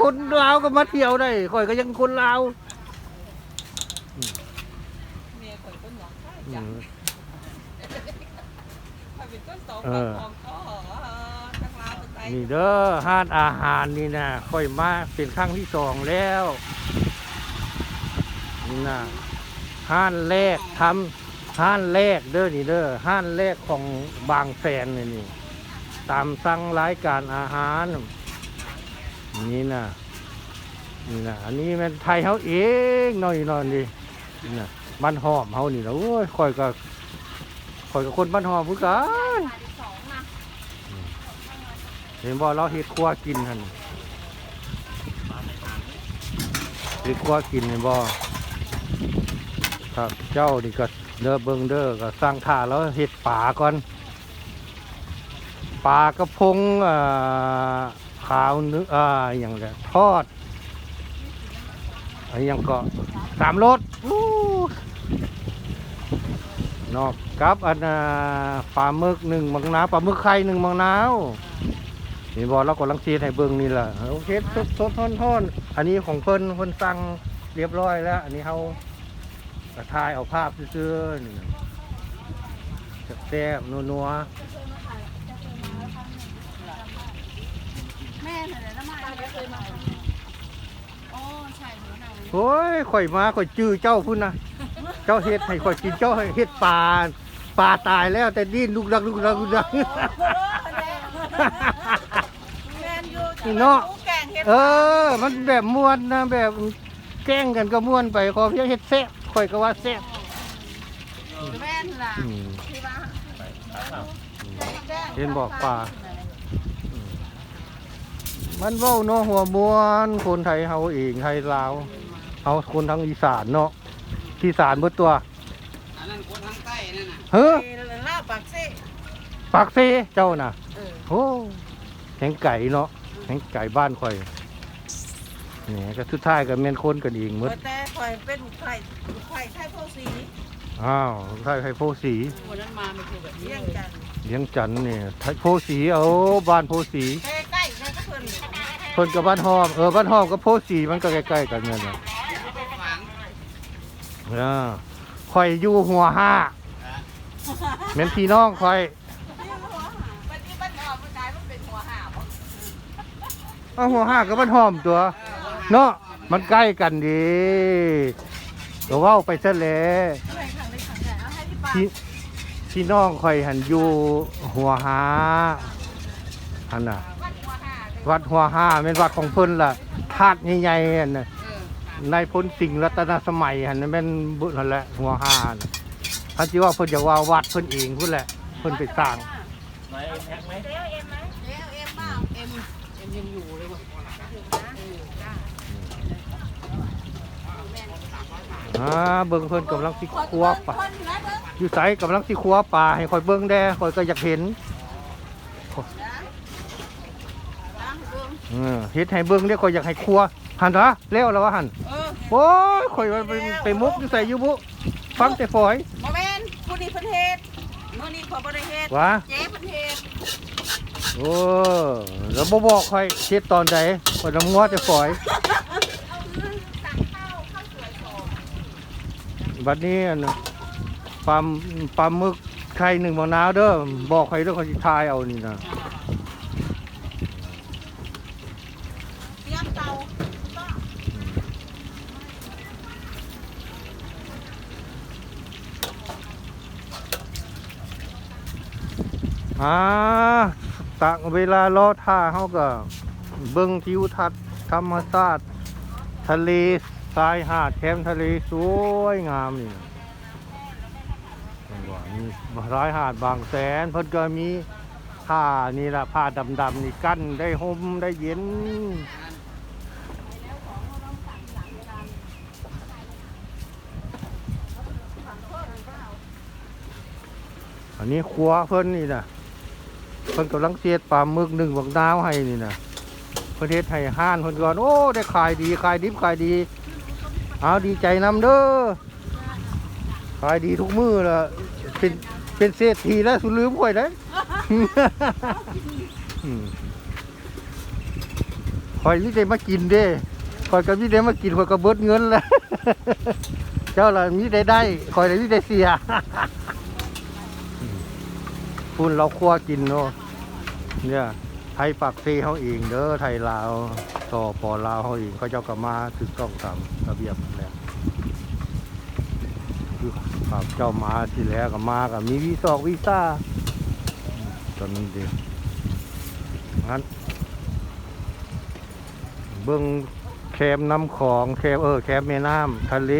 คนลาวก็มาเที่ยวได้ข่อยก็ยังคนลาวเมียข่อยคนหนองคายอืจ้ะมข่อยเป็นต้นสองเอของอของก็ทั้งลาวทั้งไทยนี่เด้อห้านอาหารนี่นะค่อยมาเป็นครั้งที่สองแล้วนี่นะห้านแรกทำห้านแรกเด้อนี่เด้อห้านแรกของบางแสนนี่นี่ตามสั่งรายการอาหาร นี่นะนี่นะอันนี้มันไทยเฮาเองนอยนอนดินี่นะบ้านหอมเฮานี่นะโอ้ยคอยก็ค่อยกับคนบ้านหอมพูดกันเห็นบ่เราเฮ็ดครัวกินหั่นเฮ็ดครัวกินเห็นบ่ครับเจ้านี่ก็เด้อเบิงเด้อก็สร้างท่าแล้วเฮ็ดปลาก่อนปลากระพงอ่า ขาวเนื้ออ่าอย่างเนี้ยทอดอันยังก็สามรสนอกกับอันปลาหมึกหนึ่งมังนาวปลาหมึกไข่หนึ่งมังนาวนี่บอลเรากำลังซีดให้เบิ่งนี่แหละโอเคสดสดท่อนท่อนอันนี้ของเพิ่นเพิ่นสั่งเรียบร้อยแล้ว อันนี้เขากระทายเอาภาพซื่อๆแซ่บนัว แม่ไหนแล้วมาไม่เคยมาอ๋อใช่หนูหนังๆโอ้ยข่อยมาข่อยจื้อเจ้าพุ่นนะเจ้าเฮ็ดให้ข่อยกินเจ้าให้เฮ็ดปลาปลาตายแล้วแต่ดิ้นลุกดักลุกดักลุกดักแมนยูเนาะเออ มันแบบม่วนนะแบบแกล้งกันก็ม่วนไปขอเพียงเฮ็ดแซ่บข่อยก็ว่าแซ่บแม่นล่ะที่ว่าเห็นบอกป่า มันเว้าเนาะหัวมวนคนไทยเฮาเองไทยลาวเฮาคนทั้งอีสานเนาะอีสานเบิดตัวอันนั้นคนทางใต้นั่นน่ะเฮ้อลาบปากเซ่ปากเซเจ้าน่ะเออโอ้แหงไก่เนาะแหงไก่บ้านข่อยนี่ก็สุดท้ายก็แม่นคนกันเองหมดแต่ข่อยเป็นไข่ไข่ไทยโพสีอ้าวไทยไทยโพสีวันนั้นมาไม่คือแบบนี้เลี้ยงจันทร์เลี้ยงจันทน์นี่ไทยโพสีเอาบ้านโพสีใกล้ๆเลยก็เพิ่น เพิ่นกับบ้านหอม เออบ้านหอมกับโพสีมันก็ใกล้ๆกันนั่นแหละฝังอ่าข่อยอยู่หัวห้าแม่นพี่น้องข่อยวันนี้บ้านนอกมันกลายมันเป็นหัวหาบเอาหัวห้ากับบ้านหอมตัว เนาะมันใกล้กันดีก็เว้าไปซะแล้วพี่พี่น้องข่อยหันอยู่หัวหาอันน่ะ วัดหัวหาเลยวัดหัวห้าเป็นวัดของเพิ่นล่ะธาตุใหญ่ๆอันน่ะในพ้นสิ่งรัตนสมัยหันนั้นแม่นบุญนั่นแหละหัวห้าน่ะถ้าที่ว่าเพิ่นจะว่าวัดเพิ่นเองพุ่นแหละเพิ่นไปสร้างเอ็มเอ็มบ้าเอ็มเอ็มยังอยู่เลยว่ะอ่าเบิ่งเพิ่นกำลังสิครัวปลาอยู่ไสกำลังสิครัวปลาให้ข่อยเบิ่งแด่ข่อยก็อยากเห็น เออเฮ็ดให้เบิ่งเด้ข่อยอยากให้ครัวหันซะแล้วแล้วว่าหั่นเออโอ้ยข่อยว่าไปไปมุกอยู่ใส่อยู่บุฟังแต่ฝอยบ่แม่นผู้นี้เพิ่นเฮ็ดมื้อนี้ขอบ่ได้เฮ็ดว่าเจ๊เพิ่นเฮ็ดโอ้แล้วบ่บอกข่อยเฮ็ดตอนใดข่อยน้ำงัวแต่ฝอยบัดนี้อันน่ะปลาปลาหมึกไข่หนึ่งมะนาวเด้อบอกใครเด้อเขาสิทายเอานี่นะ เตรียมเตา อ่าตากเวลารอท่าเฮาก็ เบิ่งทิวทัศน์ธรรมชาติทะเลทรายหาดแคมทะเลสวยงามนี่บ่มีรายหาดบางแสนเพิ่นก็มีผ้านี่ละผ้าดำๆนี่กั้นได้ห่มได้เย็นอันนี้ครัวเพิ่นนี่นะ เพิ่นกำลังเสียดปลาหมึกหนึ่งบักดาวให้นี่นะเพิ่นเฮ็ดให้ห้านเพิ่นก่อนโอ้ได้ขายดีขายดิบขายดีเอาดีใจนำเด้อขายดีทุกมือละเป็นเป็นเศรษฐีแล้วสุลืมข่อยได้ออืมคอยวิเดมากินเด้คอยกับวิเดมากินคอยก็เบิดเงินแล้วเจ้าละมีได้ได้คอยเลยมีได้เสีย พุ่นเราคั่วกินเนาะเนี่ยไทยปักเซเขาเองเด้อไทยลาวต่อปอลาวเขาเองเขาเจ้าก็มาถึงต้องตามระเบียบแหละคือครับเจ้ามาที่แล้วก็มาก็มีวีซอกวีซ่าตอนนี้เดีงั้นเบิ้องแคมน้ำของแคมเออแคมแม่น้ำทะเล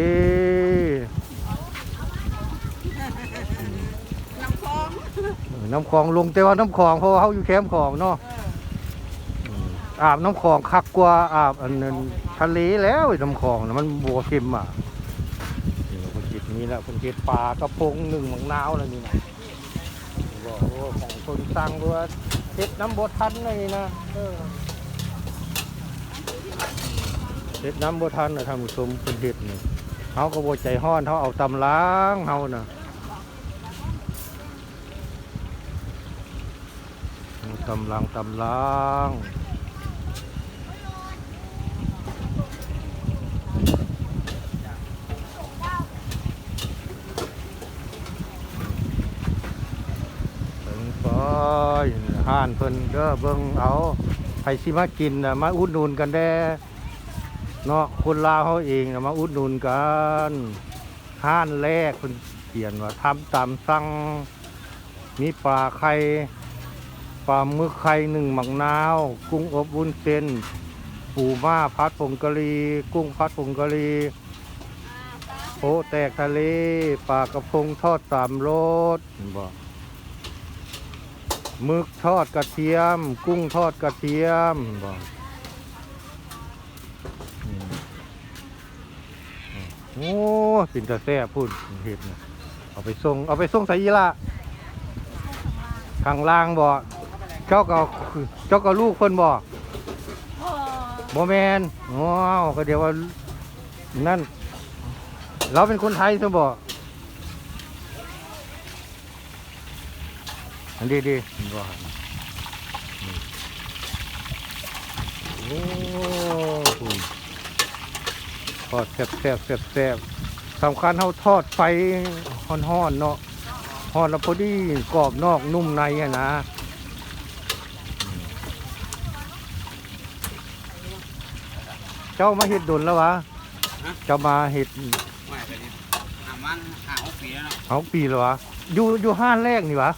น้ำคลองลงแต่ว่าน้ำคลองเพราะว่าเขาอยู่แคมป์คลองเนาะเออมอาบน้ำคลองคักกว่าอาบอันนั้นทะเลแล้วไอ้น้ำคลองน่ะมันบัวเค็มอะนี่คนคิดนี้แหละคนคิดปลากระพงหนึ่งหมังนาวอะไรนี่นะบอกว่าของคนสร้างด้วยเฮ็ดน้ำบดทันอะไรนี่นะเออเฮ็ดน้ำบดทันนะท่านผู้ชมเป็นเฮ็ดนี่เขาก็บใจห้อนเขาเอาตำล้างเขาน่ะ ตำลังตำลังเบิ่งไปห้านเพิ่นเด้อเบิ่งเอาไผสิมากินนะมาอุดหนุนกันแด้เนาะคนลาวเขาเองนะมาอุดหนุนกันห้านแรกเพิ่นเขียนว่าทำตามสั่งมีปลาไข่ ปลาหมึกไข่หนึ่งหมักนาว กุ้งอบวุ้นเส้น ปูม่าพัดผงกะหรี่กุ้งพัดผงกะหรี่โปแตกทะเลปลากระพงทอดสามรสบอกหมึกทอดกระเทียม กุ้งทอดกระเทียมบอกโอ้สินตะแซ่พูดเห็ดนะเอาไปส่งเอาไปส่งใส่ยีละข้างล่างบ่เจ้าก็เจ้าก็ลูกเพิ่นบ่พ่อบ่แมนว้าวก็เดี๋ยวว่านั่น เราเป็นคนไทยซะบ่อันดีดีบ่อืมโอ้โหทอดแซ่บแซ่บแซ่บแซ่บสำคัญเฮาทอดไฟฮ้อนๆเนาะฮ้อนแล้วพอดีกรอบนอกนุ่มในอะนะ เจ้ามาเห็ดดนแล้ววะเจ้ามาเห็ดไม่ไปดิหามันหาหกปีแล้วเนาะเอาปีแล้ววะอยู่อยู่ห้านแรกนี่วะ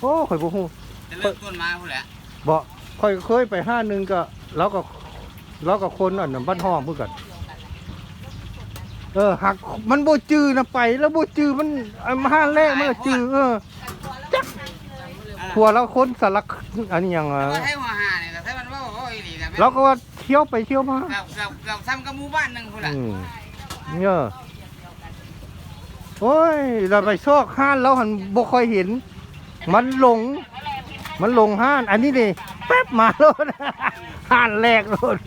โอ้ข่อยบ่ฮู้จะเริ่มต้นมาพูดแหละบ่ข่อยเคยไปห้านหนึงก็แล้วก็แล้วก็คนอันนั้นบ้านห้องเพื่อกันเออหักมันบ่จื้อนะไป แล้วบ่จื้อมันอันห้านแรกมันก็จื้อเออทัวแล้วคนสลักอันนี้หยังแล้อะวก็ให้หัวหาเนี่ยแต่ถ้ามันว่าโอ้ยดีแต่เราก็ว่า เที่ยวไปเที่ยวมาเกือบเกือบเกือบซ้ำกับหมู่บ้านหนึ่งพูดแหละอืมเนี่ยโอ้ยเราไปซอกห้านแล้วหันบ่ค่อยเห็น มันหลง มันหลงห้าน อันนี้นี่แป๊บมาแล้วนะห้านแรกเลย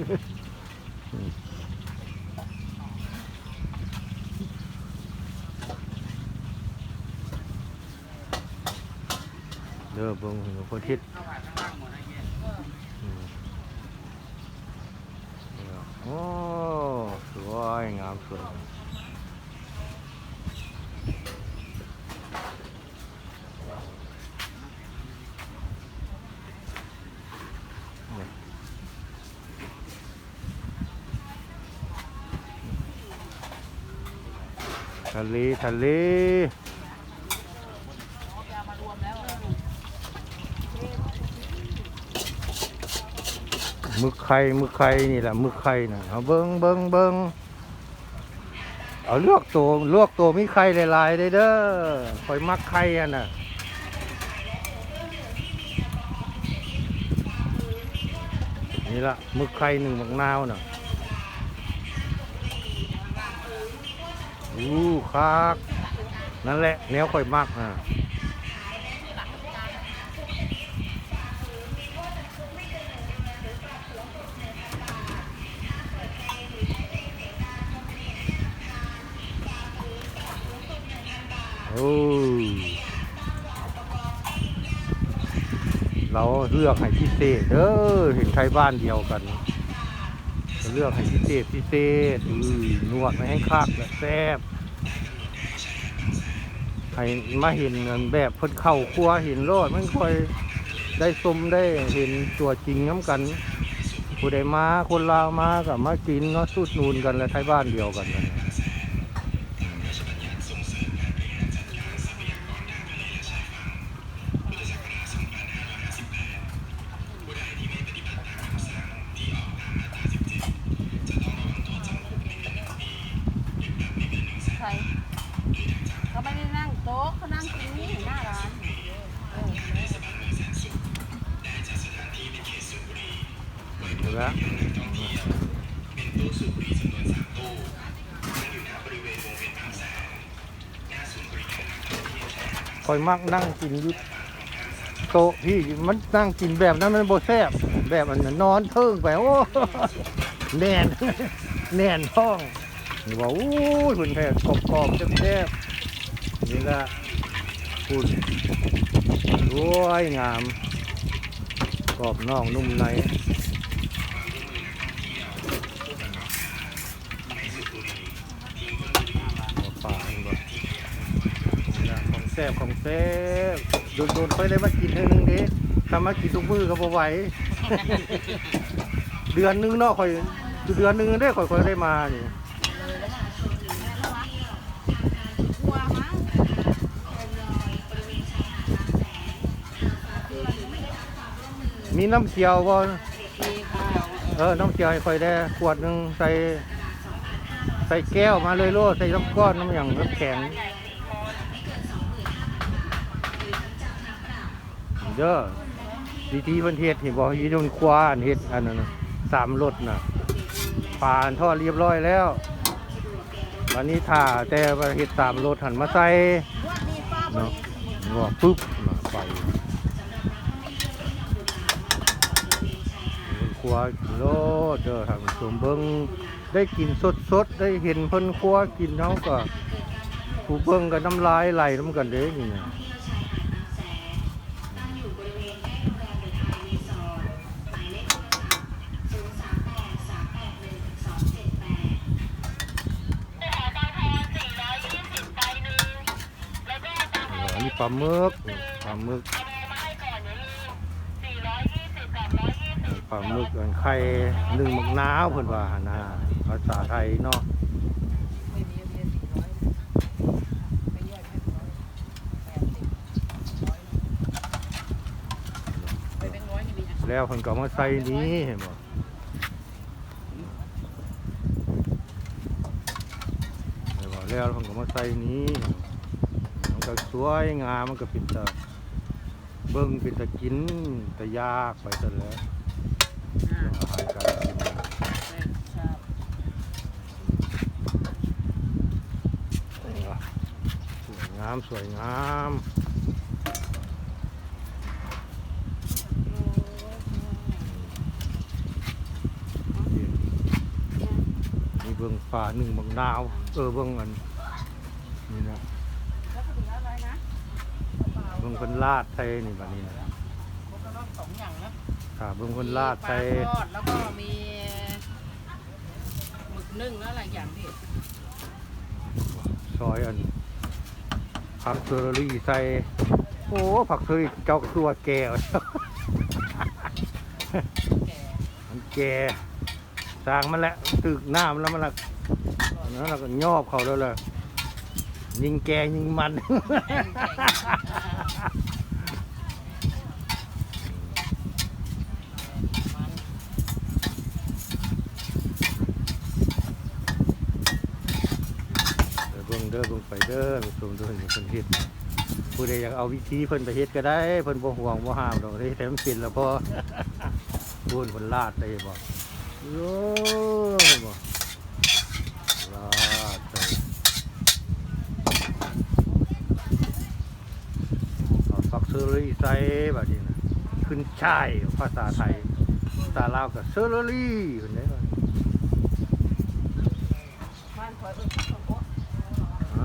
เด้อเบิ่งหัวโพธิตอืมโอ้สวยงามสวย ทะเลทะเลมึกไข่มึกไข่นี่แหละมึกไข่น่ะเอาเบิ้งเบิ้งเบิ้งเอาลวกตัวลวกตัวมีไข่หลายๆเลยเด้อคอยมักไข่อะน่ะนี่ละมึกไข่หนึ่งหมักนาวน่ะ อู้คักนั่นแหละแนวค่อยมากอะโอ้เราเลือกให้พิเศษเด้อเห็นไทยบ้านเดียวกัน เลือกให้พิเศษพิเศษอือนวดไม่ให้คักแบบแซ่บให้มาเห็นเงินแบบเพิ่นเข้าครัวเห็นโลดมันค่อยได้สมได้เห็นตัวจริงน้ำกันผู้ใดมาคนลาวมากับมากินเนาะสูดนูนกันและไทยบ้านเดียวกันนะ ใครเขาไม่ได้นั่งโต๊ะเขานั่งกินนี่หน้าร้านเออเห็นไหมคอยมักนั่งกินยุโต๊ะพี่มันนั่งกินแบบนั้นมันโบแซบแบบอันนั้นนอนเทิงไปโอ้แน่นแน่นท้องนี่ว่าอู้ยคุณแพทย์กรอบกรอบๆแซ่บๆ นี่ละคุณรวยงาม กรอบนอกนุ่มในหัวป่าบ่ของแซ่บของแซ่บโดนๆค่อยได้มากินเท่านึงเดิถ้ามากินทุกมื้อก็บ่ไหวเดือนนึงเนาะค่อยเดือนนึงได้ค่อยคอยได้มานี่ มีน้ำเขียวบ่เออ น้ำเขียวให้ค่อยได้ขวดหนึ่งใส่ ใส่แก้วมาเลยโลดใส่น้ำก้อนน้ำหยังน้ำแข็งเด้อวิธีเพิ่นเฮ็ดเห็นบ่ยีโดนควานเฮ็ดอันนั้นสามรสน่ะผ่านทอดเรียบร้อยแล้ววันนี้ถ่าแต่ว่าเฮ็ดสามรสหันมาใส่เนาะว่าปุ๊บมาไป ครัวกินโลดเด้อทางสมเบิงได้กินสดสดๆได้เห็นเพิ่นครัวกินเฮาก็ผู้เบิ่งก็น้ำลายไหลน้ำกันเด้นี่นะอันนี้ปลาหมึกปลาหมึก ปลาหมึกอันไข่หนึ่งหมักน้าวเพิ่นว่าหั่นนะภาษาไทยเนาะแล้วเพิ่นก็มาใส่นี้เห็นบ่เห็นบ่แล้วเพิ่นก็มาใส่นี้ มันก็สวยงามมันก็เป็นตาเบิ่งเป็นตากินตายากไปซะแล้ว อ่าอาหารการกินแม่ชอบสวยงามสวยงามมีเบิ่งป่าหนึ่งเบางนาว เออเบิ่งอันนี่นะ แล้วก็ถึงอะไรนะเบิ่งคนลาดใส่นี่บัดนี้นะมันก็ต้องสองอย่างนะ ค่ะเบิ่งคนลาดปลาใส่ทอดแล้วก็มีหมึกนึ่งแล้วหลายอย่างพี่ซอยอันผักเซอร์รี่ใส่โอ้ผักเซอร์รี่เจ้าตัวแก่แก่มันแก่สร้างมันแหละตึกหน้ามันแล้วมันละนั้นเราก็ยอบเขาแล้วเลยยิงแกยิงมันเด้อเบิ่งเด้อเบิ่งไปเด้อไปชมเด้อเห็นเพิ่นเฮ็ดผู้ใดอยากเอาวิธีเพิ่นไปเฮ็ดก็ได้เพิ่นบ่ห่วงบ่ห้ามดอกได้แต่มันเป็นแล้วพอพูนเพิ่นลาดได้บ่โย่บ่ลาดไปเอาฟักเซอรี่ใส่บัดนี้นะขึ้นช่ายภาษาไทยภาษาลาวก็เซอรี่เพิ่นได้ว่บ้านคอยเออเขาบอก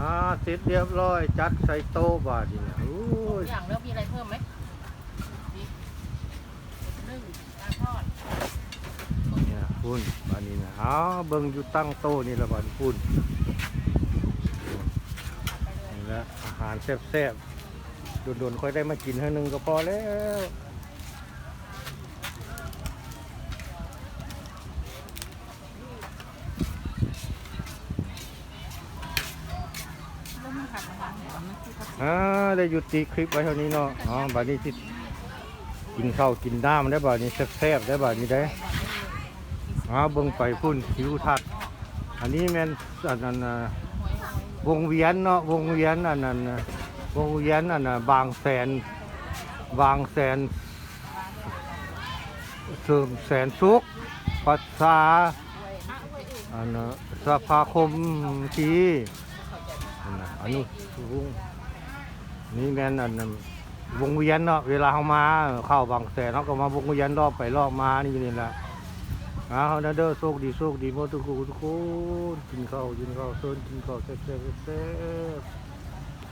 อ่าเสร็จเรียบร้อย จัดใส่โต๊ะบาดนี้นะโอ้ยอย่างแล้วมีอะไรเพิ่มไหมมีนึ่งปลาทอดเนี่ยคุณบอันนี้นะเอาเบิ่งอยู่ตั้งโต๊ะนี่ละบัดพุ่นนี่แหละอาหารแซ่บๆโดนๆค่อยได้มากินเท่านึงก็พอแล้วแล้ว ได้ยุติคลิปไว้เท่านี้เนาะอ๋อบัดนี้ที่กินข้าวกินน้ำได้บัดนี้แซ่บๆได้บัดนี้ได้อ๋อเบิ่งไปพุ่นทิวทัศน์อันนี้แม่นอันนั้นวงเวียนเนาะวงเวียนอันนั้นวงเวียนอันน่ะบางแสนบางแสนเสริมแสนสุขภาษาอันน่ะสภาคมที่อันน่ะอนุสูง นี่แม่นอันนั้นวงเวียนเนาะเวลาเขามาเข้าบางแสนเขาก็มาวงเวียนรอบไปรอบมานี่อยู่นี่แหละเอาเขาเด้อโชคดีโชคดีหมดทุกคนทุกคนกินข้าวกินข้าวเซินกินข้าวแซ่บๆแซ่บ